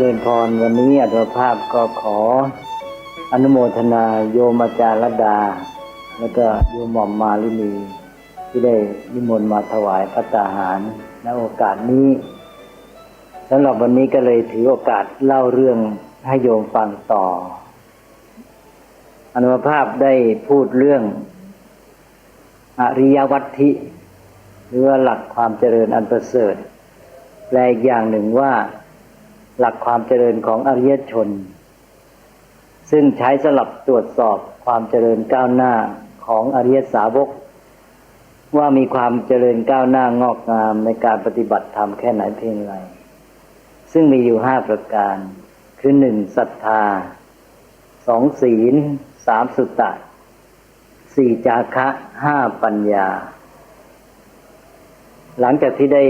เริญพรวันนี้อัตภาพก็ขอ อนุโมทนาโยมอาจารย์รดา แล้วก็โยมหม่อมมาลินีที่ได้นิมนต์มาถวายพระตาหารณโอกาสนี้สำหรับวันนี้ก็เลยถือโอกาสเล่าเรื่องให้โยมฟังต่อ อนุภาพได้พูดเรื่อง อริยวัตถิหรือว่าหลักความเจริญอันประเสริฐแปลอีกอย่างหนึ่งว่า หลักความเจริญของอริยชน ซึ่งใช้สลับตรวจสอบความเจริญก้าวหน้าของอริยสาวก ว่ามีความเจริญก้าวหน้างอกงามในการปฏิบัติธรรมแค่ไหนเพียงไร ซึ่งมีอยู่ห้าประการ คือหนึ่งศรัทธาสองศีลสามสุตตะสี่จาคะห้าปัญญา หลังจากที่ได้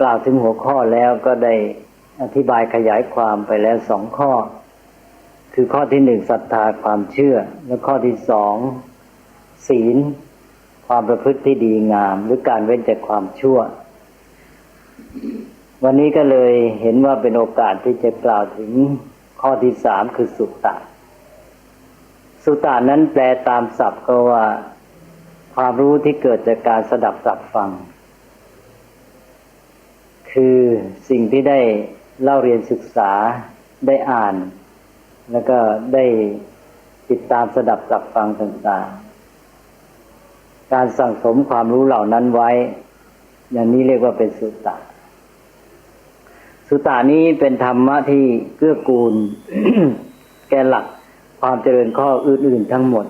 กล่าวถึงหัวข้อแล้วก็ได้ อธิบายขยายความไปแล้วสองข้อ คือข้อที่หนึ่งศรัทธาความเชื่อ และข้อที่สองศีล ความประพฤติที่ดีงาม หรือการเว้นจากความชั่ว วันนี้ก็เลยเห็นว่าเป็นโอกาสที่จะกล่าวถึงข้อที่สามคือสุตตะ สุตตะนั้นแปลตามศัพท์ก็ว่าความรู้ที่เกิดจากการสดับสับฟัง คือสิ่งที่ได้ เล่าเรียนศึกษาได้อ่าน แล้วก็ได้ติดตามสดับสับฟังต่างๆ การสั่งสมความรู้เหล่านั้นไว้ อย่างนี้เรียกว่าเป็นสุตตะ สุตตานี้เป็นธรรมะที่เกื้อกูล แก่หลักความเจริญข้ออื่นๆทั้งหมด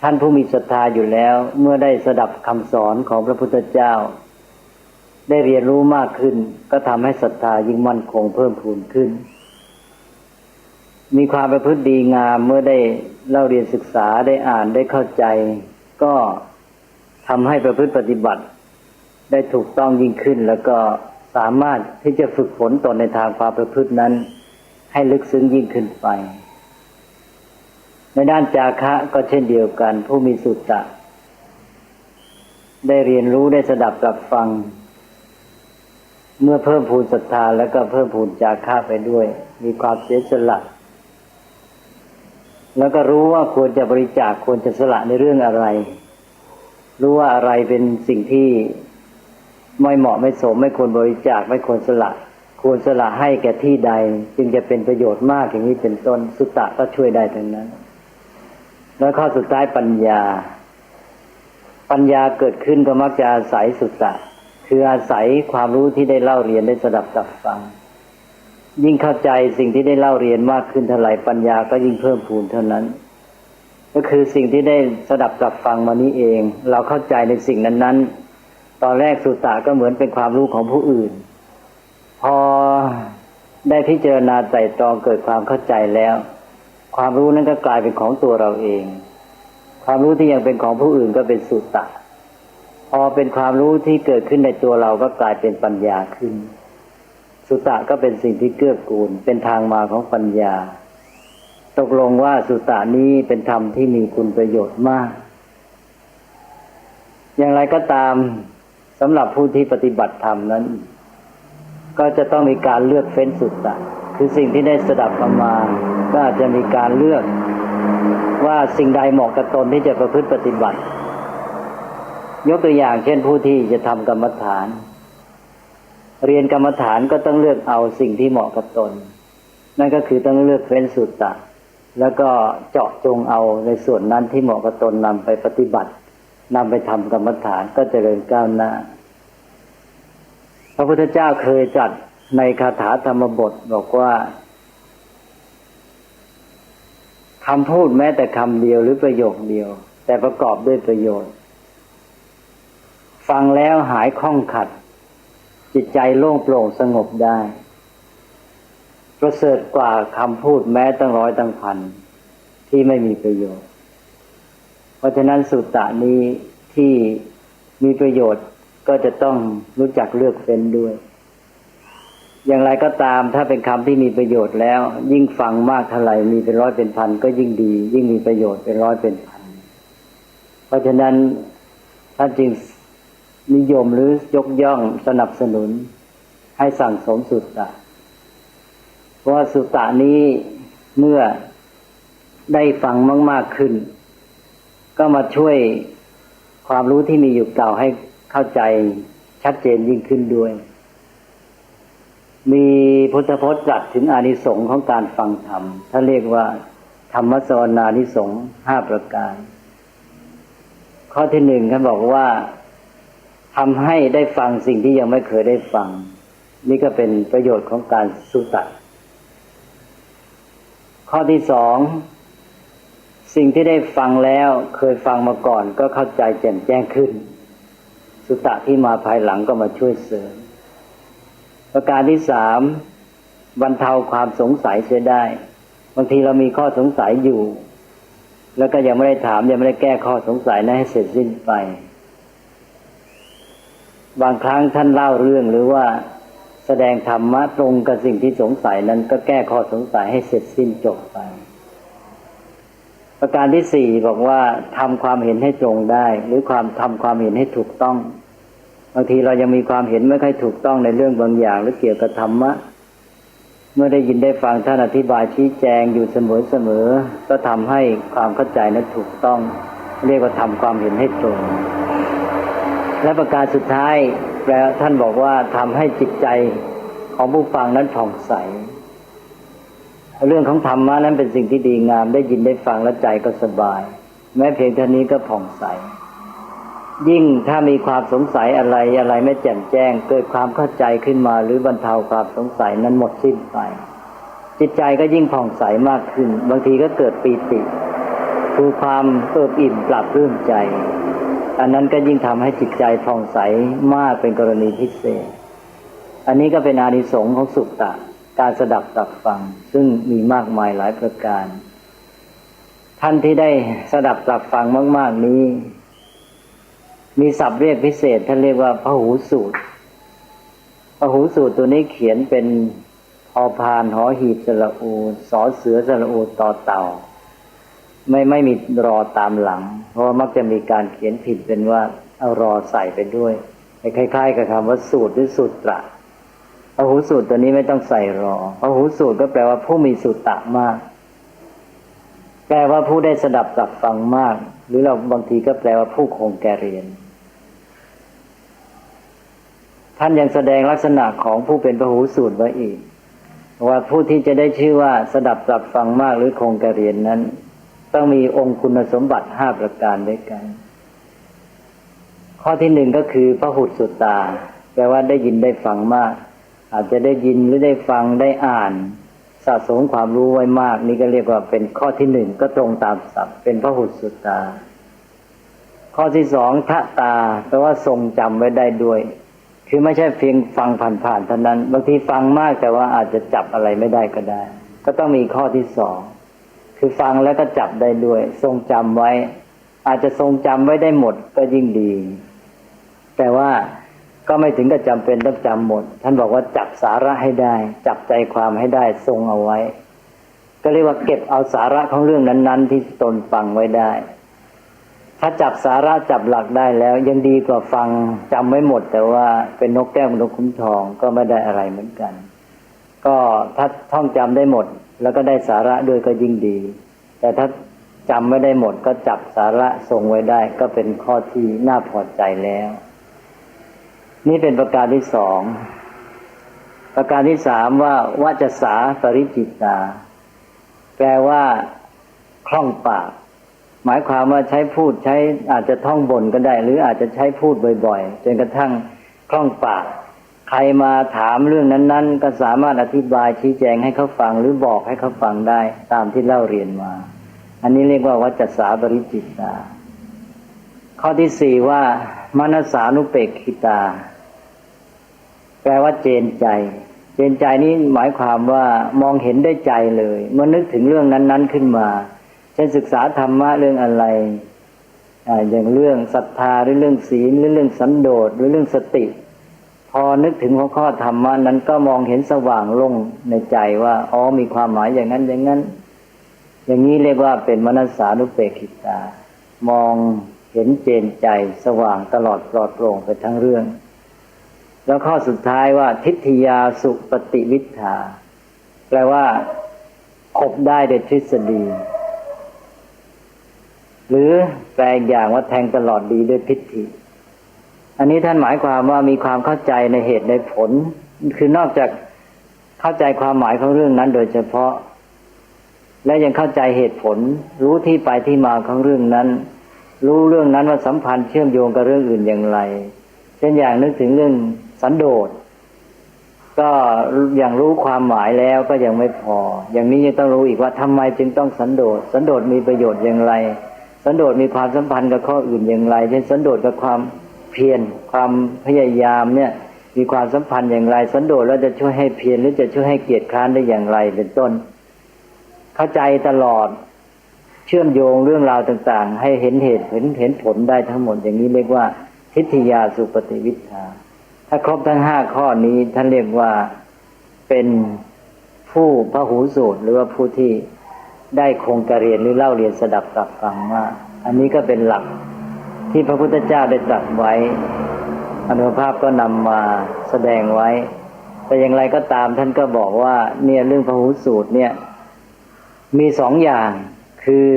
ท่านผู้มีศรัทธาอยู่แล้ว เมื่อได้สดับคำสอนของพระพุทธเจ้า ได้เรียนรู้มากขึ้น ก็ทำให้ศรัทธายิ่งมั่นคงเพิ่มพูนขึ้น มีความประพฤติดีงามเมื่อได้เล่าเรียนศึกษาได้อ่านได้เข้าใจ ก็ทำให้ประพฤติปฏิบัติ ได้ถูกต้องยิ่งขึ้น แล้วก็สามารถที่จะฝึกฝนตนในทางความประพฤตินั้น ให้ลึกซึ้งยิ่งขึ้นไปในด้านจาคะก็เช่นเดียวกัน ผู้มีสุตตะ ได้เรียนรู้ได้สดับกับฟัง เมื่อเพิ่มพูนศรัทธาแล้วก็เพิ่มพูนจาคะไปด้วย มีความเสียสละ แล้วก็รู้ว่าควรจะบริจาคควรจะสละในเรื่องอะไร รู้ว่าอะไรเป็นสิ่งที่ไม่เหมาะไม่สม ไม่ควรบริจาคไม่ควรสละ ควรสละให้แก่ที่ใด จึงจะเป็นประโยชน์มากอย่างนี้เป็นต้นสุตตะก็ช่วยได้ทั้งนั้น แล้วข้อสุดท้ายปัญญา ปัญญาเกิดขึ้นก็มักจะอาศัยสุตตะ คืออาศัยความรู้ที่ได้เล่าเรียนได้สดับตับฟัง ยิ่งเข้าใจสิ่งที่ได้เล่าเรียนมากขึ้นเท่าไหร่ปัญญาก็ยิ่งเพิ่มพูนเท่านั้น ก็คือสิ่งที่ได้สดับตับฟังมานี้เอง เราเข้าใจในสิ่งนั้นๆ ตอนแรกสุตตะก็เหมือนเป็นความรู้ของผู้อื่น พอได้พิจารณาไตรตรองเกิดความเข้าใจแล้ว ความรู้นั้นก็กลายเป็นของตัวเราเอง ความรู้ที่ยังเป็นของผู้อื่นก็เป็นสุตตะ พอเป็นความรู้ที่เกิดขึ้นในตัวเราก็กลายเป็นปัญญาขึ้น สุตตะก็เป็นสิ่งที่เกื้อกูล เป็นทางมาของปัญญา ตกลงว่าสุตตะนี้เป็นธรรมที่มีคุณประโยชน์มาก อย่างไรก็ตามสำหรับผู้ที่ปฏิบัติธรรมนั้น ก็จะต้องมีการเลือกเฟ้นสุตตะ คือสิ่งที่ได้สดับมามาก็อาจจะมีการเลือกว่าสิ่งใดเหมาะกับตนที่จะประพฤติปฏิบัติ ยกตัวอย่างเช่นผู้ที่จะทำกรรมฐาน เรียนกรรมฐานก็ต้องเลือกเอาสิ่งที่เหมาะกับตน นั่นก็คือต้องเลือกเฟ้นสุตตะ แล้วก็เจาะจงเอาในส่วนนั้นที่เหมาะกับตนนำไปปฏิบัตินำไปทำกรรมฐานก็เจริญก้าวหน้า พระพุทธเจ้าเคยจัดในคาถาธรรมบทบอกว่าคำพูดแม้แต่คำเดียวหรือประโยคเดียว แต่ประกอบด้วยประโยชน์ ฟังแล้วหายข้องขัด จิตใจโล่งโปร่งสงบได้ ประเสริฐกว่าคำพูดแม้ตั้งร้อยตั้งพัน ที่ไม่มีประโยชน์ เพราะฉะนั้นสุตตะนี้ที่มีประโยชน์ก็จะต้องรู้จักเลือกเฟ้นด้วย อย่างไรก็ตามถ้าเป็นคำที่มีประโยชน์แล้ว ยิ่งฟังมากเท่าไหร่มีเป็นร้อยเป็นพัน ก็ยิ่งดี ยิ่งมีประโยชน์เป็นร้อยเป็นพัน เพราะฉะนั้นท่านจึง นิยมหรือยกย่องสนับสนุน ให้สั่งสมสุตตะเพราะว่าสุตตะนี้เมื่อได้ฟังมาก ๆขึ้น ก็มาช่วยความรู้ที่มีอยู่เก่าให้เข้าใจชัดเจนยิ่งขึ้นด้วย มีพุทธพจน์ตรัสถึงอานิสงส์ของการฟังธรรมท่านเรียกว่า ธรรมสวนานิสงส์ห้าประการ ข้อที่หนึ่งท่านบอกว่า ทำให้ได้ฟังสิ่งที่ยังไม่เคยได้ฟัง นี่ก็เป็นประโยชน์ของการสุตตะข้อที่สองสิ่งที่ได้ฟังแล้วเคยฟังมาก่อน ก็เข้าใจแจ่มแจ้งขึ้น สุตตะที่มาภายหลังก็มาช่วยเสริม ประการที่สามบรรเทาความสงสัยเสียได้บางทีเรามีข้อสงสัยอยู่ แล้วก็ยังไม่ได้ถามยังไม่ได้แก้ข้อสงสัยนั้นให้เสร็จสิ้นไป บางครั้งท่านเล่าเรื่องหรือว่าแสดงธรรมะตรงกับสิ่งที่สงสัยนั้นก็แก้ข้อสงสัยให้เสร็จสิ้นจบไป ประการที่สี่บอกว่าทำความเห็นให้ตรงได้ หรือความทำความเห็นให้ถูกต้อง บางทีเรายังมีความเห็นไม่ค่อยถูกต้องในเรื่องบางอย่าง หรือเกี่ยวกับธรรมะ เมื่อได้ยินได้ฟังท่านอธิบายชี้แจงอยู่เสมอเสมอก็ทำให้ความเข้าใจนั้นถูกต้อง เรียกว่าทำความเห็นให้ตรง และประการสุดท้ายแปลท่านบอกว่าทำให้จิตใจของผู้ฟังนั้นผ่องใส เรื่องของธรรมะนั้นเป็นสิ่งที่ดีงาม ได้ยินได้ฟังแล้วใจก็สบาย แม้เพียงเท่านี้ก็ผ่องใส ยิ่งถ้ามีความสงสัยอะไรอะไรไม่แจ่มแจ้ง เกิดความเข้าใจขึ้นมา หรือบรรเทาความสงสัยนั้นหมดสิ้นไป จิตใจก็ยิ่งผ่องใสมากขึ้น บางทีก็เกิดปีติ คือความเอิบอิ่มปรับรื่มใจ อันนั้นก็ยิ่งทำให้จิตใจผ่องใสมากเป็นกรณีพิเศษ อันนี้ก็เป็นอานิสงส์ของสุตตะ การสดับตับฟัง ซึ่งมีมากมายหลายประการ ท่านที่ได้สดับตับฟังมาก ๆ นี้ มีศัพท์เรียกพิเศษท่านเรียกว่าพหูสูตรพหูสูตรตัวนี้เขียนเป็นพอพานหอหีบสระอูสอเสือสระอูต่อเต่า ไม่ไม่มีรอตามหลัง เพราะามักจะมีการเขียนผิดเป็นว่าเอารอใส่ไปด้วยคล้ายๆกับคำว่าสูตรหรือสูตรตระพหูสูตรตัวนี้ไม่ต้องใส่รอพหูสูตรก็แปลว่าผู้มีสุตตะมาก แปลว่าผู้ได้สดับตับฟังมาก หรือเราบางทีก็แปลว่าผู้คงแก่เรียน ท่านยังแสดงลักษณะของผู้เป็นพหูสูตรไว้อีก ว่าผู้ที่จะได้ชื่อว่าสดับตับฟังมากหรือคงแก่เรียนนั้น ต้องมีองค์คุณสมบัติห้าประการด้วยกัน ข้อที่หนึ่งก็คือพระหุสุตตา แปลว่าได้ยินได้ฟังมาก อาจจะได้ยินหรือได้ฟังได้อ่านสะสมความรู้ไว้มาก นี่ก็เรียกว่าเป็นข้อที่หนึ่งก็ตรงตามศัพท์ เป็นพระหุสุตตาข้อที่สองทะตาแปลว่าทรงจำไว้ได้ด้วย คือไม่ใช่เพียงฟังผ่านๆเท่านั้น บางทีฟังมากแต่ว่าอาจจะจับอะไรไม่ได้ก็ได้ ก็ต้องมีข้อที่สอง คือฟังแล้วก็จับได้ด้วย ทรงจำไว้ อาจจะทรงจำไว้ได้หมดก็ยิ่งดี แต่ว่าก็ไม่ถึงกับจำเป็นต้องจำหมด ท่านบอกว่าจับสาระให้ได้ จับใจความให้ได้ทรงเอาไว้ ก็เรียกว่าเก็บเอาสาระของเรื่องนั้น ๆ ที่ตนฟังไว้ได้ ถ้าจับสาระจับหลักได้แล้ว ยังดีกว่าฟังจำไม่หมด แต่ว่าเป็นนกแก้วนกคุ้มทองก็ไม่ได้อะไรเหมือนกัน ก็ถ้าท่องจำได้หมด แล้วก็ได้สาระด้วยก็ยิ่งดี แต่ถ้าจำไม่ได้หมดก็จับสาระทรงไว้ได้ ก็เป็นข้อที่น่าพอใจแล้ว นี่เป็นประการที่สองประการที่สามว่าวัจสาปริจิตตาแปลว่าคล่องปาก หมายความว่าใช้พูดใช้อาจจะท่องบนก็ได้ หรืออาจจะใช้พูดบ่อยๆจนกระทั่งคล่องปาก ใครมาถามเรื่องนั้น ๆ ก็สามารถอธิบายชี้แจงให้เขาฟังหรือบอกให้เขาฟังได้ ตามที่เล่าเรียนมา อันนี้เรียกว่าวัจสาบริจิตตา ข้อที่สี่ว่ามนสานุเปกขิตา แปลว่าเจนใจ เจนใจนี้หมายความว่ามองเห็นได้ใจเลยเมื่อนึกถึงเรื่องนั้น ๆขึ้นมาเช่นศึกษาธรรมะเรื่องอะไรออย่างเรื่องศรัทธาหรือเรื่องศีลหรือเรื่องสันโดษหรือเรื่องสติ อนึกถึงหัวข้อธรรมะนั้นก็มองเห็นสว่างลงในใจว่าอ๋อมีความหมายอย่างนั้นอย่างนั้น อย่างนี้เรียกว่าเป็นมนัสสานุเปกขิตา มองเห็นเจนใจสว่างตลอดปลอดโปร่งไปทั้งเรื่อง แล้วข้อสุดท้ายว่าทิฏฐิยาสุปฏิวิทาแปลว่าคบได้โดยทฤษฎี หรือแปลอีกอย่างว่าแทงตลอดดีด้วยพิธี อันนี้ท่านหมายความว่ามีความเข้าใจในเหตุในผล คือนอกจากเข้าใจความหมายของเรื่องนั้น โดยเฉพาะ และยังเข้าใจเหตุผล รู้ที่ไปที่มาของเรื่องนั้น รู้เรื่องนั้นว่าสัมพันธ์เชื่อมโยงกับเรื่องอื่นอย่างไร เช่นอย่างนึกถึงเรื่องสันโดษก็อย่างรู้ความหมายแล้วก็ยังไม่พอ อย่างนี้ยังต้องรู้อีกว่าทำไมจึงต้องสันโดษ สันโดษมีประโยชน์อย่างไร สันโดษมีความสัมพันธ์กับข้ออื่นอย่างไร เช่นสันโดษกับความ เพียรความพยายามเนี่ยมีความสัมพันธ์อย่างไรสันโดษแล้วจะช่วยให้เพียรหรือจะช่วยให้เกียรติค้านได้อย่างไรเป็นต้น เข้าใจตลอดเชื่อมโยงเรื่องราวต่าง ๆ ให้เห็นเหตุเห็นเห็นผลได้ทั้งหมดอย่างนี้เรียกว่า ทิฏฐิยาสุปฏิวิชาถ้าครบทั้งห้าข้อนี้ท่านเรียกว่าเป็นผู้พระหูสูตรหรือว่าผู้ที่ได้คงกระเรียนหรือเล่าเรียนสดับตับฟังว่า อันนี้ก็เป็นหลัก ที่พระพุทธเจ้าได้ตรัสไว้ อนุภาพก็นำมาแสดงไว้ แต่อย่างไรก็ตามท่านก็บอกว่า เนี่ยเรื่องพระหูสูตรเนี่ย มีสองอย่างคือ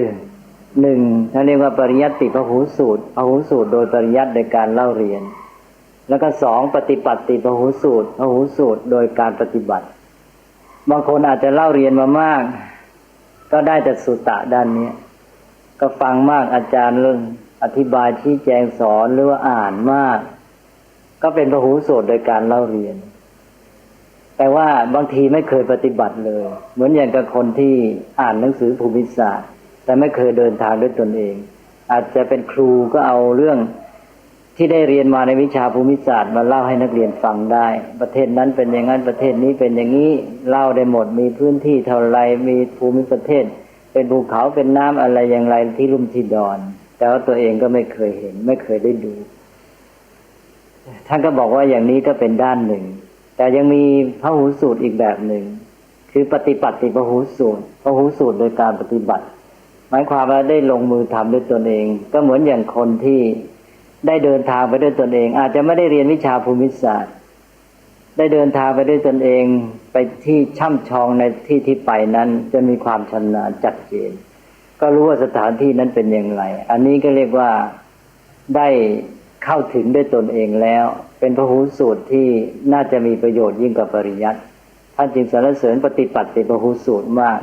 หนึ่งท่านเรียกว่าปริยัติพระหูสูตรพระหูสูตรโดยปริยัติโดยการเล่าเรียน แล้วก็สองปฏิปัติพระหูสูตรพระหูสูตรโดยการปฏิบัติ บางคนอาจจะเล่าเรียนมามาก ก็ได้แต่สุตตะด้านนี้ ก็ฟังมากอาจารย์เรื่อง อธิบายชี้แจงสอนหรือว่าอ่านมาก ก็เป็นพระหูสูตรโดยการเล่าเรียน แต่ว่าบางทีไม่เคยปฏิบัติเลย เหมือนอย่างกับคนที่อ่านหนังสือภูมิศาสตร์ แต่ไม่เคยเดินทางด้วยตนเอง อาจจะเป็นครูก็เอาเรื่องที่ได้เรียนมาในวิชาภูมิศาสตร์มาเล่าให้นักเรียนฟังได้ ประเทศนั้นเป็นอย่างนั้นประเทศนี้เป็นอย่างนี้เล่าได้หมดมีพื้นที่เท่าไรมีภูมิประเทศ เป็นภูเขาเป็นน้ำอะไรอย่างไรที่ลุ่มที่ดอน แต่ว่าตัวเองก็ไม่เคยเห็น ไม่เคยได้ดู ท่านก็บอกว่าอย่างนี้ก็เป็นด้านหนึ่ง แต่ยังมีพระหูสูตรอีกแบบหนึ่ง คือปฏิปัติพระหูสูตรพระหูสูตรโดยการปฏิบัติ หมายความว่าได้ลงมือทำด้วยตนเอง ก็เหมือนอย่างคนที่ได้เดินทางไปด้วยตนเอง อาจจะไม่ได้เรียนวิชาภูมิศาสตร์ ได้เดินทางไปด้วยตนเองไปที่ช่ำชองในที่ที่ไปนั้นจะมีความชำนาญจัดเจน ก็รู้ว่าสถานที่นั้นเป็นอย่างไร อันนี้ก็เรียกว่าได้เข้าถึงด้วยตนเองแล้ว เป็นพระหูสูตรที่น่าจะมีประโยชน์ยิ่งกว่าปริยัติท่านจึงสรรเสริญปฏิปัติพระหูสูตรมาก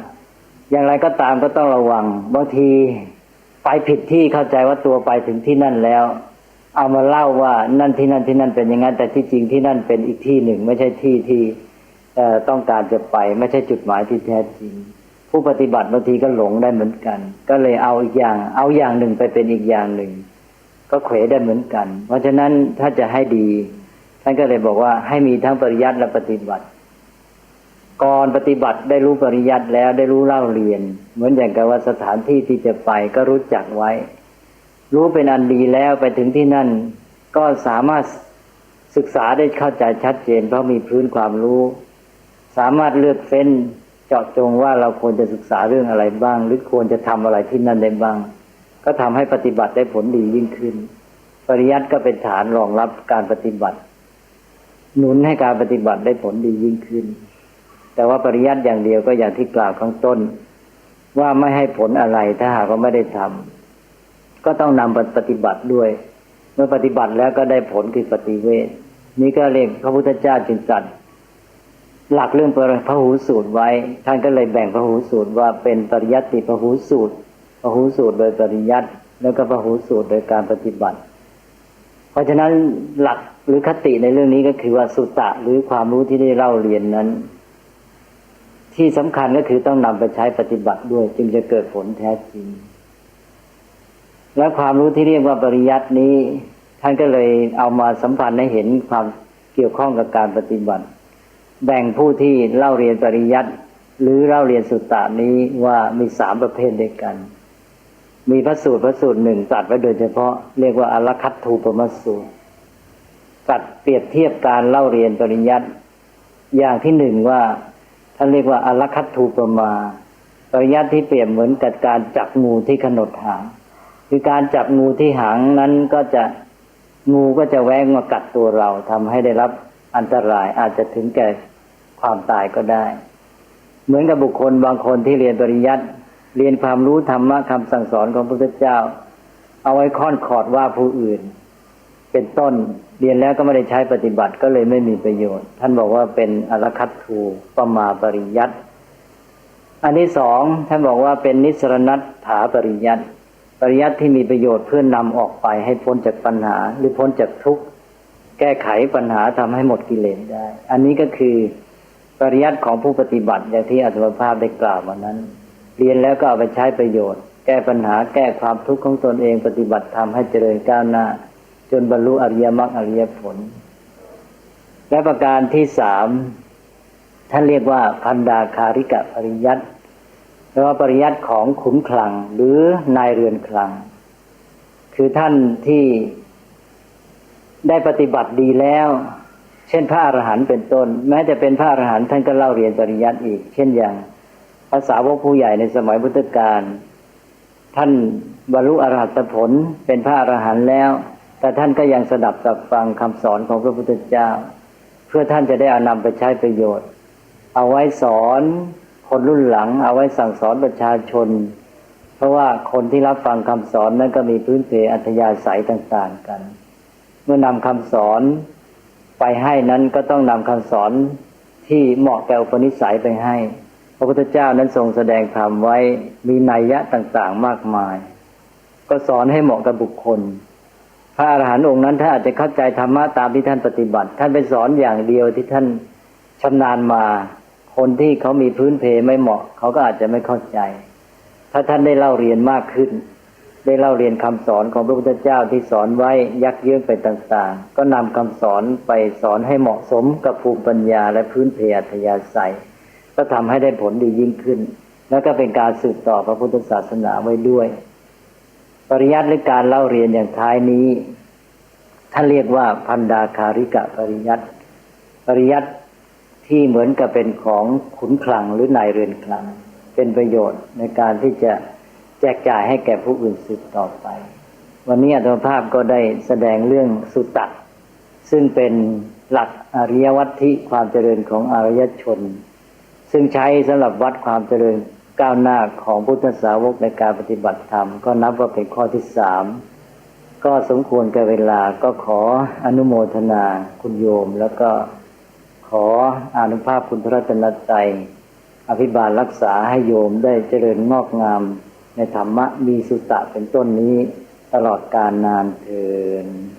อย่างไรก็ตามก็ต้องระวังบางทีไปผิดที่เข้าใจว่าตัวไปถึงที่นั่นแล้ว เอามาเล่าว่านั่นที่นั่นที่นั่นเป็นอย่างนั้นแต่ที่จริงที่นั่นเป็นอีกที่หนึ่ง ไม่ใช่ที่ที่ต้องการจะไป ไม่ใช่จุดหมายที่แท้จริง ผู้ปฏิบัติบางทีก็หลงได้เหมือนกัน ก็เลยเอาอีกอย่าง เอาอย่างหนึ่งไปเป็นอีกอย่างหนึ่ง ก็เขวได้เหมือนกัน เพราะฉะนั้นถ้าจะให้ดี ท่านก็เลยบอกว่าให้มีทั้งปริยัติและปฏิบัติ ก่อนปฏิบัติได้รู้ปริยัติแล้วได้รู้เล่าเรียน เหมือนอย่างกับว่าสถานที่ที่จะไปก็รู้จักไว้ รู้เป็นอันดีแล้วไปถึงที่นั่น ก็สามารถศึกษาได้เข้าใจชัดเจน เพราะมีพื้นความรู้ สามารถเลือกเฟ้น เจาะจงว่าเราควรจะศึกษาเรื่องอะไรบ้าง หรือควรจะทำอะไรที่นั่นได้บ้าง ก็ทำให้ปฏิบัติได้ผลดียิ่งขึ้น ปริยัติก็เป็นฐานรองรับการปฏิบัติ หนุนให้การปฏิบัติได้ผลดียิ่งขึ้น แต่ว่าปริยัติอย่างเดียวก็อย่างที่กล่าวข้างต้น ว่าไม่ให้ผลอะไรถ้าหากว่าไม่ได้ทำก็ต้องนำไปปฏิบัติด้วย เมื่อปฏิบัติแล้วก็ได้ผลคือปฏิเวทนี่ก็เรียกพระพุทธเจ้าจึงจัด หลักเรื่องพระหูสูตรไว้ ท่านก็เลยแบ่งพระหูสูตรว่าเป็นปริยัติพระหูสูตรพระหูสูตรโดยปริยัติแล้วก็พระหูสูตรโดยการปฏิบัติ เพราะฉะนั้นหลักหรือคติในเรื่องนี้ก็คือว่าสุตตะหรือความรู้ที่ได้เล่าเรียนนั้น ที่สำคัญก็คือต้องนำไปใช้ปฏิบัติด้วย จึงจะเกิดผลแท้จริง และความรู้ที่เรียกว่าปริยัตินี้ ท่านก็เลยเอามาสัมพันธ์ให้เห็นความเกี่ยวข้องกับการปฏิบัติ แบ่งผู้ที่เล่าเรียนปริยัติหรือเล่าเรียนสุตตะนี้ว่ามีสามประเภทด้วยกัน มีพระสูตรพระสูตรหนึ่งตัดไว้โดยเฉพาะเรียกว่าอลคัตทูปมสูตรตัดเปรียบเทียบการเล่าเรียนปริยัติอย่างที่หนึ่งว่าท่านเรียกว่าอลคัตทูปมาปริยัติที่เปรียบเหมือนกับการจับงูที่ขนดหาง คือการจับงูที่หางนั้นก็จะงูก็จะแวงมากัดตัวเราทำให้ได้รับ อันตรายอาจจะถึงแก่ความตายก็ได้ เหมือนกับบุคคลบางคนที่เรียนปริยัติเรียนความรู้ธรรมะคำสั่งสอนของพระพุทธเจ้า เอาไว้ค่อนขอดว่าผู้อื่น เป็นต้นเรียนแล้วก็ไม่ได้ใช้ปฏิบัติก็เลยไม่มีประโยชน์ ท่านบอกว่าเป็นอรคัตทูปมาปริยัติอันที่สองท่านบอกว่าเป็นนิสรณัตถาปริยัติปริยัติที่มีประโยชน์เพื่อนนำออกไปให้พ้นจากปัญหาหรือพ้นจากทุกข์ แก้ไขปัญหาทำให้หมดกิเลสได้ อันนี้ก็คือปริยัติของผู้ปฏิบัติอย่างที่อัตมภาพได้กล่าวมานั้น เรียนแล้วก็เอาไปใช้ประโยชน์ แก้ปัญหาแก้ความทุกข์ของตนเอง ปฏิบัติทำให้เจริญก้าวหน้า จนบรรลุอริยมรรคอริยผล และประการที่สามท่านเรียกว่าพันดาคาริกะปริยัติแปลว่าปริยัติของขุนคลังหรือนายเรือนคลัง คือท่านที่ ได้ปฏิบัติดีแล้ว เช่นพระอรหันต์เป็นต้น แม้จะเป็นพระอรหันต์ท่านก็เล่าเรียนปริยัติอีก เช่นอย่างภาษาวกผู้ใหญ่ในสมัยพุทธกาลท่านบรรลุอรหัตผลเป็นพระอรหันต์แล้ว แต่ท่านก็ยังสดับสับฟังคำสอนของพระพุทธเจ้า เพื่อท่านจะได้อานำไปใช้ประโยชน์ เอาไว้สอนคนรุ่นหลัง เอาไว้สั่งสอนประชาชน เพราะว่าคนที่รับฟังคำสอนนั้นก็มีพื้นเพอัธยาศัยต่าง ๆ กัน เมื่อนำคำสอนไปให้นั้นก็ต้องนำคำสอนที่เหมาะแก่อุปนิสัยไปให้ พระพุทธเจ้านั้นทรงแสดงธรรมไว้มีนัยยะต่างๆมากมาย ก็สอนให้เหมาะกับบุคคล พระอรหันต์องค์นั้นท่านอาจจะเข้าใจธรรมะตามที่ท่านปฏิบัติ ท่านไปสอนอย่างเดียวที่ท่านชำนาญมา คนที่เขามีพื้นเพไม่เหมาะ เขาก็อาจจะไม่เข้าใจ ถ้าท่านได้เล่าเรียนมากขึ้น ได้เล่าเรียนคำสอนของพระพุทธเจ้าที่สอนไว้ยักเยื้องไปต่างๆ ก็นำคำสอนไปสอนให้เหมาะสมกับภูมิปัญญาและพื้นเพอัธยาศัย ก็ทำให้ได้ผลดียิ่งขึ้น แล้วก็เป็นการสืบต่อพระพุทธศาสนาไว้ด้วย ปริยัติหรือการเล่าเรียนอย่างท้ายนี้ ท่านเรียกว่าพันดาคาริกะปริยัติปริยัติที่เหมือนกับเป็นของขุนคลังหรือนายเรือนคลัง เป็นประโยชน์ในการที่จะ แจกจ่ายให้แก่ผู้อื่นสืบต่อไป วันนี้อัตมภาพก็ได้แสดงเรื่องสุตตะซึ่งเป็นหลักอริยวัตถิความเจริญของอารยชน ซึ่งใช้สำหรับวัดความเจริญก้าวหน้าของพุทธสาวกในการปฏิบัติธรรม ก็นับว่าเป็นข้อที่สามก็สมควรกับเวลาก็ขออนุโมทนาคุณโยม แล้วก็ขออนุภาพคุณพระรัตนตรัยอภิบาลรักษาให้โยมได้เจริญงอกงาม ในธรรมะมีสุตะเป็นต้นนี้ตลอดกาลนานเทิน